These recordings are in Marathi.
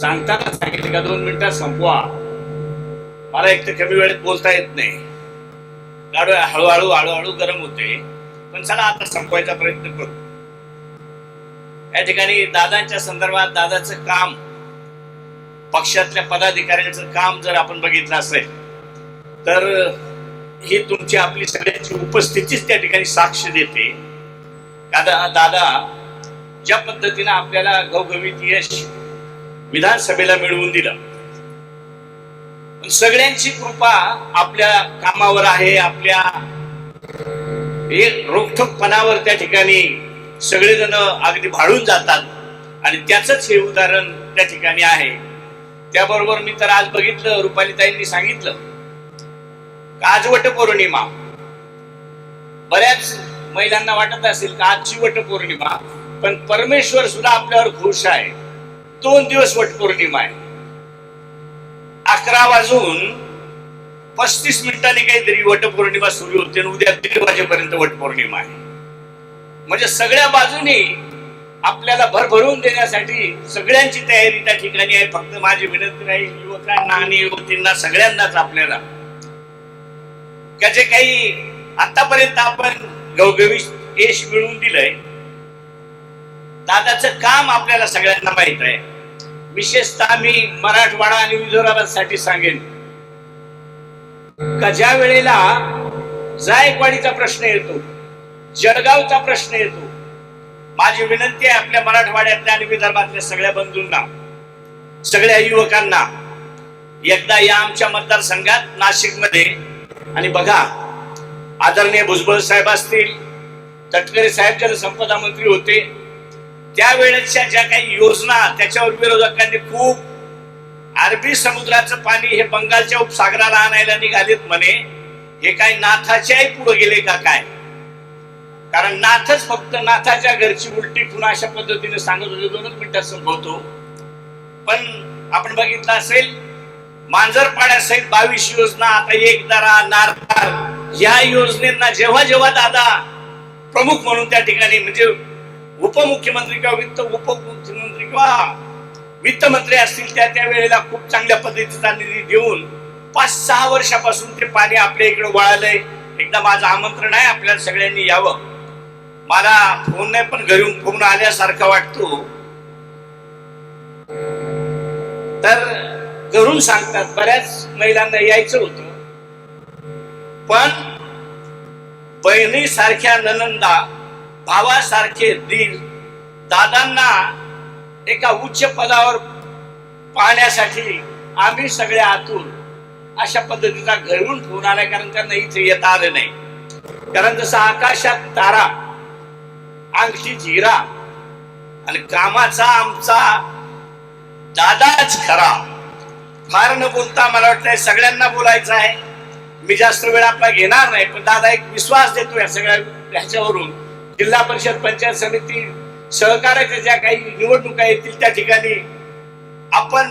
सांगताना सांगितले का दोन मिनिटात संपवा. मला एक तर कमी वेळेत बोलता येत नाही. गाडो हळूहळू हळूहळू गरम होते. पण चला आता संपवायचा प्रयत्न करू. या ठिकाणी दादांच्या संदर्भात दादाचं काम पक्षातल्या पदाधिकाऱ्यांचं काम जर आपण बघितलं असेल तर ही तुमची आपली सगळ्यांची उपस्थितीच त्या ठिकाणी साक्ष देते. दादा दादा ज्या पद्धतीनं आपल्याला घवघवीत यश विधानसभेला मिळवून दिलं. पण सगळ्यांची कृपा आपल्या कामावर आहे आपल्या रोखठोकपणावर त्या ठिकाणी सगळेजण अगदी भाळून जातात. आणि त्याच हे उदाहरण त्या ठिकाणी आहे. त्याबरोबर मी तर आज बघितलं रुपालीताईंनी सांगितलं. का वट पौर्णिमा बऱ्याच महिलांना वाटत असेल का आजची वटपौर्णिमा पण परमेश्वर सुद्धा आपल्यावर खुश आहे. दोन दिवस वटपौर्णिमा आहे. अकरा वाजून पस्तीस मिनिटांनी काहीतरी वटपौर्णिमा सुरू होते आणि उद्या दीड वाजेपर्यंत वटपौर्णिमा आहे. म्हणजे सगळ्या बाजूनी आपल्याला भरभरून देण्यासाठी सगळ्यांची तयारी त्या ठिकाणी आहे. फक्त माझी विनंती राहील युवकांना आणि युवतींना सगळ्यांनाच आपल्याला का जे काही आतापर्यंत आपण गवगवी यश मिळवून दिलंय दादाचं काम आपल्याला सगळ्यांना माहीत आहे. विशेषतः मी मराठवाडा आणि विदर्भासाठी सांगेन. का ज्या वेळेला जायकवाडीचा प्रश्न येतो जळगावचा प्रश्न येतो माझी विनंती आहे आपल्या मराठवाड्यातल्या आणि विदर्भातल्या सगळ्या बंधूंना सगळ्या युवकांना एकदा या आमच्या मतदारसंघात नाशिकमध्ये आणि बघा आदरणीय भुजबळ साहेब असतील तटकरे साहेब जलसंपदा मंत्री होते त्यावेळेच्या ज्या काही योजना त्याच्यावर विरोधकांनी खूप अरबी समुद्राचं पाणी हे बंगालच्या उपसागराला आणायला निघालेत म्हणे. हे काय नाथाच्याही पुढे गेले का काय? कारण नाथच फक्त नाथाच्या घरची उलटी पुन्हा अशा पद्धतीने सांगत होते दोनच मिनिटात संपवतो. पण आपण बघितलं असेल मांजरपाड्यासहित बावीस योजना आता एक दरा नारदार या योजनेना जेव्हा जेव्हा दादा प्रमुख म्हणून त्या ठिकाणी म्हणजे उपमुख्यमंत्री किंवा वित्त उपमुख्यमंत्री किंवा वित्त मंत्री असतील त्या त्या वेळेला खूप चांगल्या पद्धतीचा निधी देऊन पाच सहा वर्षापासून ते पाणी आपल्या इकडे वळालंय. एकदा माझं आमंत्रण आहे आपल्याला सगळ्यांनी यावं. मला फोन नाही पण घरी फोन आल्यासारखा वाटतो. तर घरून सांगतात बऱ्याच महिलांना यायचं होतं. पण बहिणी सारख्या ननंदा भावासारखे दीर दादांना एका उच्च पदावर पाहण्यासाठी आम्ही सगळे आतून अशा पद्धतीचा घरून फोन आलाय कारण त्यांना इथे येता आलं नाही. कारण जसं आकाशात तारा अंगठी जिरा आणि कामाचा आमचा दादाच खरा. फार न बोलता मला वाटतं सगळ्यांना बोलायचं आहे. मी जास्त वेळ आपला घेणार नाही पण दादा एक विश्वास देतो या सगळ्या ह्याच्यावरून. जिल्हा परिषद पंचायत समिती सहकार्याच्या ज्या काही निवडणुका येतील त्या ठिकाणी आपण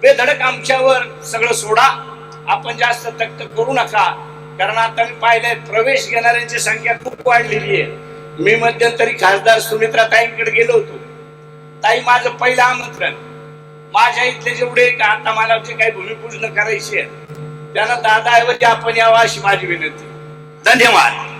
बेधडक आमच्यावर सगळं सोडा. आपण जास्त तक्त करू नका. कारण आता मी पाहिलंय प्रवेश घेणाऱ्यांची संख्या खूप वाढलेली आहे. मी मध्यंतरी खासदार सुमित्रा ताईंकडे गेलो होतो. ताई माझं पहिलं आमंत्रण. माझ्या इथले जेवढे का आता मला जे काही भूमिपूजन करायची आहे त्यांना दादा ऐवजी आपण यावं अशी माझी विनंती. धन्यवाद.